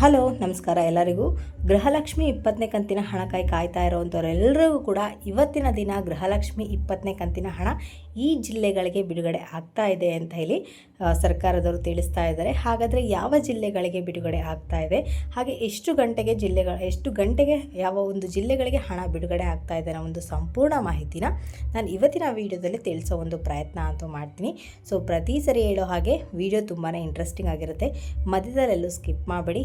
Hello, ನಮಸ್ಕಾರ ಎಲ್ಲರಿಗೂ. ಗೃಹಲಕ್ಷ್ಮಿ ಇಪ್ಪತ್ತನೇ ಕಂತಿನ ಹಣ ಕೈ ಕಾಯ್ತಾ ಇರೋವಂಥವ್ರೆಲ್ಲರಿಗೂ ಕೂಡ ಇವತ್ತಿನ ದಿನ ಗೃಹಲಕ್ಷ್ಮಿ ಇಪ್ಪತ್ತನೇ ಕಂತಿನ ಹಣ ಈ ಜಿಲ್ಲೆಗಳಿಗೆ ಬಿಡುಗಡೆ ಆಗ್ತಾ ಇದೆ ಅಂತ ಹೇಳಿ ಸರ್ಕಾರದವರು ತಿಳಿಸ್ತಾ ಇದ್ದಾರೆ. ಹಾಗಾದರೆ ಯಾವ ಜಿಲ್ಲೆಗಳಿಗೆ ಬಿಡುಗಡೆ ಆಗ್ತಾ ಇದೆ? ಹಾಗೆ ಎಷ್ಟು ಗಂಟೆಗೆ ಜಿಲ್ಲೆಗಳ, ಎಷ್ಟು ಗಂಟೆಗೆ ಯಾವ ಒಂದು ಜಿಲ್ಲೆಗಳಿಗೆ ಹಣ ಬಿಡುಗಡೆ ಆಗ್ತಾ ಇದೆ ಅನ್ನೋ ಒಂದು ಸಂಪೂರ್ಣ ಮಾಹಿತಿನ ನಾನು ಇವತ್ತಿನ ವಿಡಿಯೋದಲ್ಲಿ ತಿಳಿಸೋ ಒಂದು ಪ್ರಯತ್ನ ಅಂತೂ ಮಾಡ್ತೀನಿ. ಸೊ, ಪ್ರತಿ ಸರಿ ಹೇಳೋ ಹಾಗೆ ವಿಡಿಯೋ ತುಂಬಾ ಇಂಟ್ರೆಸ್ಟಿಂಗ್ ಆಗಿರುತ್ತೆ. ಮಧ್ಯದಲ್ಲೆಲ್ಲೂ ಸ್ಕಿಪ್ ಮಾಡಬೇಡಿ.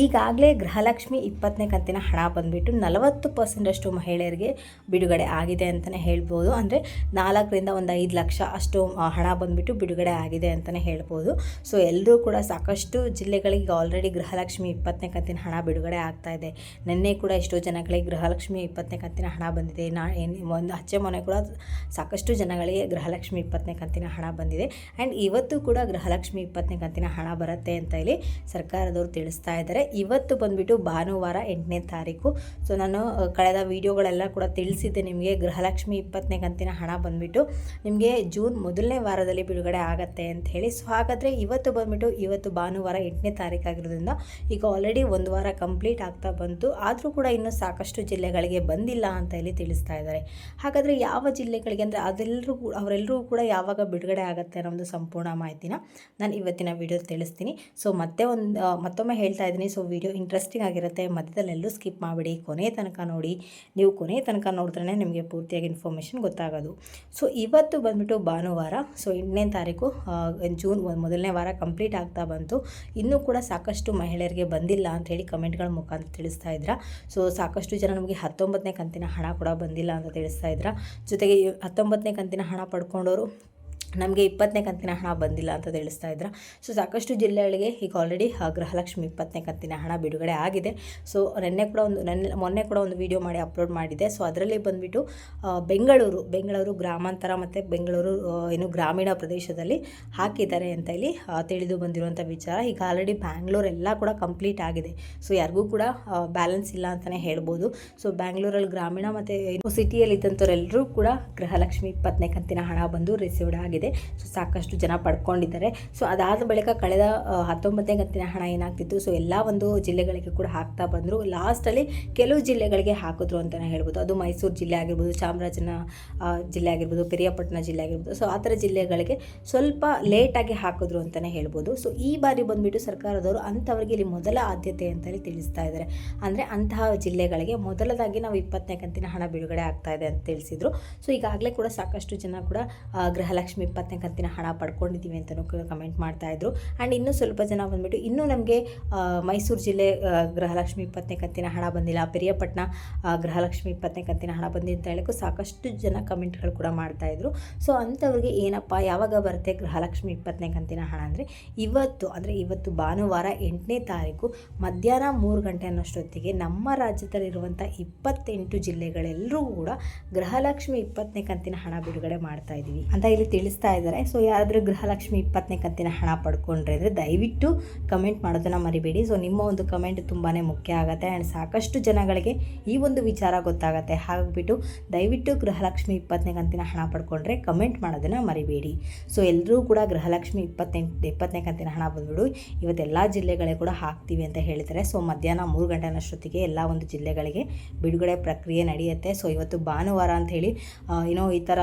ಈಗಾಗಲೇ ಗೃಹಲಕ್ಷ್ಮಿ ಇಪ್ಪತ್ತನೇ ಕಂತಿನ ಹಣ ಬಂದುಬಿಟ್ಟು ನಲವತ್ತು ಪರ್ಸೆಂಟಷ್ಟು ಮಹಿಳೆಯರಿಗೆ ಬಿಡುಗಡೆ ಆಗಿದೆ ಅಂತಲೇ ಹೇಳ್ಬೋದು. ಅಂದರೆ ನಾಲ್ಕರಿಂದ ಒಂದು ಐದು ಲಕ್ಷ ಅಷ್ಟು ಹಣ ಬಂದುಬಿಟ್ಟು ಬಿಡುಗಡೆ ಆಗಿದೆ ಅಂತಲೇ ಹೇಳ್ಬೋದು. ಸೊ ಎಲ್ಲರೂ ಕೂಡ ಸಾಕಷ್ಟು ಜಿಲ್ಲೆಗಳಿಗೆ ಆಲ್ರೆಡಿ ಗೃಹಲಕ್ಷ್ಮಿ ಇಪ್ಪತ್ತನೇ ಕಂತಿನ ಹಣ ಬಿಡುಗಡೆ ಆಗ್ತಾ ಇದೆ. ನಿನ್ನೆ ಕೂಡ ಎಷ್ಟೋ ಜನಗಳಿಗೆ ಗೃಹಲಕ್ಷ್ಮಿ ಇಪ್ಪತ್ತನೇ ಕಂತಿನ ಹಣ ಬಂದಿದೆ. ನಾ ಒಂದು ಹಚ್ಚೆ ಮನೆ ಕೂಡ ಸಾಕಷ್ಟು ಜನಗಳಿಗೆ ಗೃಹಲಕ್ಷ್ಮಿ ಇಪ್ಪತ್ತನೇ ಕಂತಿನ ಹಣ ಬಂದಿದೆ. ಆ್ಯಂಡ್ ಇವತ್ತು ಕೂಡ ಗೃಹಲಕ್ಷ್ಮಿ ಇಪ್ಪತ್ತನೇ ಕಂತಿನ ಹಣ ಬರುತ್ತೆ ಅಂತ ಹೇಳಿ ಸರ್ಕಾರದವರು ತಿಳಿಸ್ತಾ ಇದ್ದಾರೆ. ಇವತ್ತು ಬಂದುಬಿಟ್ಟು ಭಾನುವಾರ ಎಂಟನೇ ತಾರೀಕು. ಸೊ ನಾನು ಕಳೆದ ವಿಡಿಯೋಗಳೆಲ್ಲ ಕೂಡ ತಿಳಿಸಿದ್ದೆ ನಿಮಗೆ. ಗೃಹಲಕ್ಷ್ಮಿ ಇಪ್ಪತ್ತನೇ ಕಂತಿನ ಹಣ ಬಂದುಬಿಟ್ಟು ನಿಮಗೆ ಜೂನ್ ಮೊದಲನೇ ವಾರದಲ್ಲಿ ಬಿಡುಗಡೆ ಆಗುತ್ತೆ ಅಂತ ಹೇಳಿ. ಸೊ ಹಾಗಾದರೆ ಇವತ್ತು ಬಂದುಬಿಟ್ಟು ಇವತ್ತು ಭಾನುವಾರ ಎಂಟನೇ ತಾರೀಕು ಆಗಿರೋದ್ರಿಂದ ಈಗ ಆಲ್ರೆಡಿ ಒಂದು ವಾರ ಕಂಪ್ಲೀಟ್ ಆಗ್ತಾ ಬಂತು. ಆದರೂ ಕೂಡ ಇನ್ನೂ ಸಾಕಷ್ಟು ಜಿಲ್ಲೆಗಳಿಗೆ ಬಂದಿಲ್ಲ ಅಂತ ಇಲ್ಲಿ ತಿಳಿಸ್ತಾ ಇದ್ದಾರೆ. ಹಾಗಾದರೆ ಯಾವ ಜಿಲ್ಲೆಗಳಿಗೆ ಅಂದರೆ ಅದೆಲ್ಲರೂ ಅವರೆಲ್ಲರೂ ಕೂಡ ಯಾವಾಗ ಬಿಡುಗಡೆ ಆಗುತ್ತೆ ಅನ್ನೋ ಒಂದು ಸಂಪೂರ್ಣ ಮಾಹಿತಿನ ನಾನು ಇವತ್ತಿನ ವಿಡಿಯೋ ತಿಳಿಸ್ತೀನಿ. ಸೊ ಮತ್ತೆ ಒಂದು ಮತ್ತೊಮ್ಮೆ ಹೇಳ್ತಾ ಇದ್ದೀನಿ. ಸೊ ವಿಡಿಯೋ ಇಂಟ್ರೆಸ್ಟಿಂಗ್ ಆಗಿರುತ್ತೆ, ಮಧ್ಯದಲ್ಲೆಲ್ಲೂ ಸ್ಕಿಪ್ ಮಾಡಿಬಿಡಿ. ಕೊನೆ ತನಕ ನೋಡಿ, ನೀವು ಕೊನೆ ತನಕ ನೋಡಿದ್ರೆ ನಿಮಗೆ ಪೂರ್ತಿಯಾಗಿ ಇನ್ಫಾರ್ಮೇಷನ್ ಗೊತ್ತಾಗೋದು. ಸೊ ಇವತ್ತು ಬಂದ್ಬಿಟ್ಟು ಭಾನುವಾರ, ಸೊ ಎಂಟನೇ ತಾರೀಕು ಜೂನ್ ಮೊದಲನೇ ವಾರ ಕಂಪ್ಲೀಟ್ ಆಗ್ತಾ ಬಂತು. ಇನ್ನೂ ಕೂಡ ಸಾಕಷ್ಟು ಮಹಿಳೆಯರಿಗೆ ಬಂದಿಲ್ಲ ಅಂತ ಹೇಳಿ ಕಮೆಂಟ್ಗಳ ಮುಖಾಂತರ ತಿಳಿಸ್ತಾ ಇದ್ರ. ಸೊ ಸಾಕಷ್ಟು ಜನ ನಮಗೆ ಹತ್ತೊಂಬತ್ತನೇ ಕಂತಿನ ಹಣ ಕೂಡ ಬಂದಿಲ್ಲ ಅಂತ ತಿಳಿಸ್ತಾ ಇದ್ರ. ಜೊತೆಗೆ ಹತ್ತೊಂಬತ್ತನೇ ಕಂತಿನ ಹಣ ಪಡ್ಕೊಂಡವರು ನಮಗೆ ಇಪ್ಪತ್ತನೇ ಕಂತಿನ ಹಣ ಬಂದಿಲ್ಲ ಅಂತ ತಿಳಿಸ್ತಾ ಇದ್ರ. ಸೊ ಸಾಕಷ್ಟು ಜಿಲ್ಲೆಗಳಿಗೆ ಈಗ ಆಲ್ರೆಡಿ ಗೃಹಲಕ್ಷ್ಮಿ ಇಪ್ಪತ್ತನೇ ಕಂತಿನ ಹಣ ಬಿಡುಗಡೆ ಆಗಿದೆ. ಸೊ ನಿನ್ನೆ ಕೂಡ ಒಂದು, ನೆನ್ನೆ, ಮೊನ್ನೆ ಕೂಡ ಒಂದು ವಿಡಿಯೋ ಮಾಡಿ ಅಪ್ಲೋಡ್ ಮಾಡಿದೆ. ಸೊ ಅದರಲ್ಲಿ ಬಂದುಬಿಟ್ಟು ಬೆಂಗಳೂರು ಬೆಂಗಳೂರು ಗ್ರಾಮಾಂತರ ಮತ್ತು ಬೆಂಗಳೂರು ಏನು ಗ್ರಾಮೀಣ ಪ್ರದೇಶದಲ್ಲಿ ಹಾಕಿದ್ದಾರೆ ಅಂತ ಇಲ್ಲಿ ತಿಳಿದು ಬಂದಿರುವಂಥ ವಿಚಾರ. ಈಗ ಆಲ್ರೆಡಿ ಬ್ಯಾಂಗ್ಳೂರ್ ಎಲ್ಲ ಕೂಡ ಕಂಪ್ಲೀಟ್ ಆಗಿದೆ. ಸೊ ಯಾರಿಗೂ ಕೂಡ ಬ್ಯಾಲೆನ್ಸ್ ಇಲ್ಲ ಅಂತಲೇ ಹೇಳ್ಬೋದು. ಸೊ ಬ್ಯಾಂಗ್ಳೂರಲ್ಲಿ ಗ್ರಾಮೀಣ ಮತ್ತು ಸಿಟಿಯಲ್ಲಿ ಇದ್ದಂಥವ್ರೆಲ್ಲರೂ ಕೂಡ ಗೃಹಲಕ್ಷ್ಮಿ ಇಪ್ಪತ್ತನೇ ಕಂತಿನ ಹಣ ಬಂದು ರಿಸೀವ್ಡ್ ಆಗಿದೆ. ಸೊ ಸಾಕಷ್ಟು ಜನ ಪಡ್ಕೊಂಡಿದ್ದಾರೆ. ಸೊ ಅದಾದ ಬಳಿಕ ಕಳೆದ ಹತ್ತೊಂಬತ್ತನೇ ಕಂತಿನ ಹಣ ಏನಾಗ್ತಿತ್ತು? ಸೊ ಎಲ್ಲ ಒಂದು ಜಿಲ್ಲೆಗಳಿಗೆ ಕೂಡ ಹಾಕ್ತಾ ಬಂದರು. ಲಾಸ್ಟಲ್ಲಿ ಕೆಲವು ಜಿಲ್ಲೆಗಳಿಗೆ ಹಾಕಿದ್ರು ಅಂತಲೇ ಹೇಳ್ಬೋದು. ಅದು ಮೈಸೂರು ಜಿಲ್ಲೆ ಆಗಿರ್ಬೋದು, ಚಾಮರಾಜನ ಜಿಲ್ಲೆ ಆಗಿರ್ಬೋದು ಪಿರಿಯಾಪಟ್ಟಣ ಜಿಲ್ಲೆ ಆಗಿರ್ಬೋದು. ಸೊ ಆ ಥರ ಜಿಲ್ಲೆಗಳಿಗೆ ಸ್ವಲ್ಪ ಲೇಟಾಗಿ ಹಾಕಿದ್ರು ಅಂತಲೇ ಹೇಳ್ಬೋದು. ಸೊ ಈ ಬಾರಿ ಬಂದುಬಿಟ್ಟು ಸರ್ಕಾರದವರು ಅಂಥವ್ರಿಗೆ ಇಲ್ಲಿ ಮೊದಲ ಆದ್ಯತೆ ಅಂತಲೇ ತಿಳಿಸ್ತಾ ಇದ್ದಾರೆ. ಅಂದರೆ ಅಂತಹ ಜಿಲ್ಲೆಗಳಿಗೆ ಮೊದಲದಾಗಿ ನಾವು ಇಪ್ಪತ್ತನೇ ಕಂತಿನ ಹಣ ಬಿಡುಗಡೆ ಆಗ್ತಾ ಇದೆ ಅಂತ ತಿಳಿಸಿದ್ರು. ಸೊ ಈಗಾಗಲೇ ಕೂಡ ಸಾಕಷ್ಟು ಜನ ಕೂಡ ಗೃಹಲಕ್ಷ್ಮಿ ಇಪ್ಪತ್ತನೇ ಕಂತಿನ ಹಣ ಪಡ್ಕೊಂಡಿದ್ದೀವಿ ಅಂತಲೂ ಕಮೆಂಟ್ ಮಾಡ್ತಾಯಿದ್ರು ಆ್ಯಂಡ್ ಇನ್ನೂ ಸ್ವಲ್ಪ ಜನ ಬಂದುಬಿಟ್ಟು, ಇನ್ನೂ ನಮಗೆ ಮೈಸೂರು ಜಿಲ್ಲೆ ಗೃಹಲಕ್ಷ್ಮಿ ಇಪ್ಪತ್ತನೇ ಕಂತಿನ ಹಣ ಬಂದಿಲ್ಲ. ಪಿರಿಯಪಟ್ಟಣ ಗೃಹಲಕ್ಷ್ಮಿ ಇಪ್ಪತ್ತನೇ ಕಂತಿನ ಹಣ ಬಂದಿದೆ ಅಂತ ಹೇಳಕ್ಕೂ ಸಾಕಷ್ಟು ಜನ ಕಮೆಂಟ್ಗಳು ಕೂಡ ಮಾಡ್ತಾಯಿದ್ರು ಸೊ ಅಂಥವ್ರಿಗೆ ಏನಪ್ಪ, ಯಾವಾಗ ಬರುತ್ತೆ ಗೃಹಲಕ್ಷ್ಮಿ ಇಪ್ಪತ್ತನೇ ಕಂತಿನ ಹಣ ಅಂದರೆ? ಇವತ್ತು ಅಂದರೆ ಇವತ್ತು ಭಾನುವಾರ ಎಂಟನೇ ತಾರೀಕು, ಮಧ್ಯಾಹ್ನ ಮೂರು ಗಂಟೆ ಅನ್ನೋಷ್ಟೊತ್ತಿಗೆ ನಮ್ಮ ರಾಜ್ಯದಲ್ಲಿರುವಂಥ ಇಪ್ಪತ್ತೆಂಟು ಜಿಲ್ಲೆಗಳೆಲ್ಲರೂ ಕೂಡ ಗೃಹಲಕ್ಷ್ಮಿ ಇಪ್ಪತ್ತನೇ ಕಂತಿನ ಹಣ ಬಿಡುಗಡೆ ಮಾಡ್ತಾ ಇದ್ದೀವಿ ಅಂತ ಇಲ್ಲಿ ತಿಳಿಸ್ತಾ ಇದ್ದಾರೆ. ಸೊ ಯಾರಾದರೂ ಗೃಹಲಕ್ಷ್ಮಿ ಇಪ್ಪತ್ತನೇ ಕಂತಿನ ಹಣ ಪಡ್ಕೊಂಡ್ರೆ ಅಂದರೆ ದಯವಿಟ್ಟು ಕಮೆಂಟ್ ಮಾಡೋದನ್ನು ಮರಿಬೇಡಿ. ಸೊ ನಿಮ್ಮ ಒಂದು ಕಮೆಂಟ್ ತುಂಬಾ ಮುಖ್ಯ ಆಗುತ್ತೆ. ಆ್ಯಂಡ್ ಸಾಕಷ್ಟು ಜನಗಳಿಗೆ ಈ ಒಂದು ವಿಚಾರ ಗೊತ್ತಾಗುತ್ತೆ. ಹಾಗ್ಬಿಟ್ಟು ದಯವಿಟ್ಟು ಗೃಹಲಕ್ಷ್ಮಿ ಇಪ್ಪತ್ತನೇ ಕಂತಿನ ಹಣ ಪಡ್ಕೊಂಡ್ರೆ ಕಮೆಂಟ್ ಮಾಡೋದನ್ನು ಮರಿಬೇಡಿ. ಸೊ ಎಲ್ಲರೂ ಕೂಡ ಗೃಹಲಕ್ಷ್ಮಿ ಇಪ್ಪತ್ತೆಂಟು ಇಪ್ಪತ್ತನೇ ಕಂತಿನ ಹಣ ಬಂದ್ಬಿಡು. ಇವತ್ತೆಲ್ಲ ಜಿಲ್ಲೆಗಳೇ ಕೂಡ ಹಾಕ್ತೀವಿ ಅಂತ ಹೇಳ್ತಾರೆ ಸೊ ಮಧ್ಯಾಹ್ನ ಮೂರು ಗಂಟೆನಷ್ಟೊತ್ತಿಗೆ ಎಲ್ಲ ಒಂದು ಜಿಲ್ಲೆಗಳಿಗೆ ಬಿಡುಗಡೆ ಪ್ರಕ್ರಿಯೆ ನಡೆಯುತ್ತೆ. ಸೊ ಇವತ್ತು ಭಾನುವಾರ ಅಂತ ಹೇಳಿ ಏನೋ ಈ ಥರ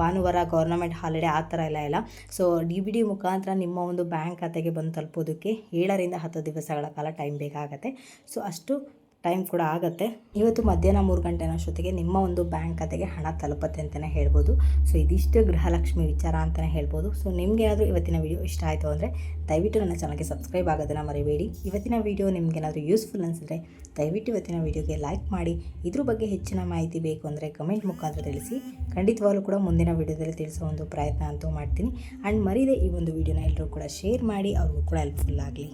ಭಾನುವಾರ ಗೌರ್ನಮೆಂಟ್ ಹಾಲಿಡೇ ಆ ಥರ ಎಲ್ಲ ಇಲ್ಲ. ಸೊ ಡಿ ಬಿ ಡಿ ಮುಖಾಂತರ ನಿಮ್ಮ ಒಂದು ಬ್ಯಾಂಕ್ ಖಾತೆಗೆ ಬಂದು ತಲುಪೋದಕ್ಕೆ ಏಳರಿಂದ ಹತ್ತು ದಿವಸಗಳ ಕಾಲ ಟೈಮ್ ಬೇಕಾಗತ್ತೆ. ಸೊ ಅಷ್ಟು ಟೈಮ್ ಕೂಡ ಆಗುತ್ತೆ. ಇವತ್ತು ಮಧ್ಯಾಹ್ನ ಮೂರು ಗಂಟೆ ಅಷ್ಟೊತ್ತಿಗೆ ನಿಮ್ಮ ಒಂದು ಬ್ಯಾಂಕ್ ಖಾತೆಗೆ ಹಣ ತಲುಪುತ್ತೆ ಅಂತಲೇ ಹೇಳ್ಬೋದು. ಸೊ ಇದಿಷ್ಟು ಗೃಹಲಕ್ಷ್ಮಿ ವಿಚಾರ ಅಂತಲೇ ಹೇಳ್ಬೋದು. ಸೊ ನಿಮ್ಗೆ ಏನಾದರೂ ಇವತ್ತಿನ ವಿಡಿಯೋ ಇಷ್ಟ ಆಯಿತು ಅಂದರೆ ದಯವಿಟ್ಟು ನನ್ನ ಚಾನಲ್ಗೆ ಸಬ್ಸ್ಕ್ರೈಬ್ ಆಗೋದನ್ನು ಮರಿಬೇಡಿ. ಇವತ್ತಿನ ವಿಡಿಯೋ ನಿಮ್ಗೆ ಏನಾದರೂ ಯೂಸ್ಫುಲ್ ಅನಿಸಿದ್ರೆ ದಯವಿಟ್ಟು ಇವತ್ತಿನ ವಿಡಿಯೋಗೆ ಲೈಕ್ ಮಾಡಿ. ಇದ್ರ ಬಗ್ಗೆ ಹೆಚ್ಚಿನ ಮಾಹಿತಿ ಬೇಕು ಅಂದರೆ ಕಮೆಂಟ್ ಮುಖಾಂತರ ತಿಳಿಸಿ. ಖಂಡಿತವಾಗ್ಲೂ ಕೂಡ ಮುಂದಿನ ವಿಡಿಯೋದಲ್ಲಿ ತಿಳಿಸೋ ಒಂದು ಪ್ರಯತ್ನ ಅಂತೂ ಮಾಡ್ತೀನಿ. ಆ್ಯಂಡ್ ಮರೀದೆ ಈ ಒಂದು ವಿಡಿಯೋನ ಎಲ್ಲರೂ ಕೂಡ ಶೇರ್ ಮಾಡಿ, ಅವ್ರಿಗೂ ಕೂಡ ಹೆಲ್ಪ್ಫುಲ್ ಆಗಲಿ.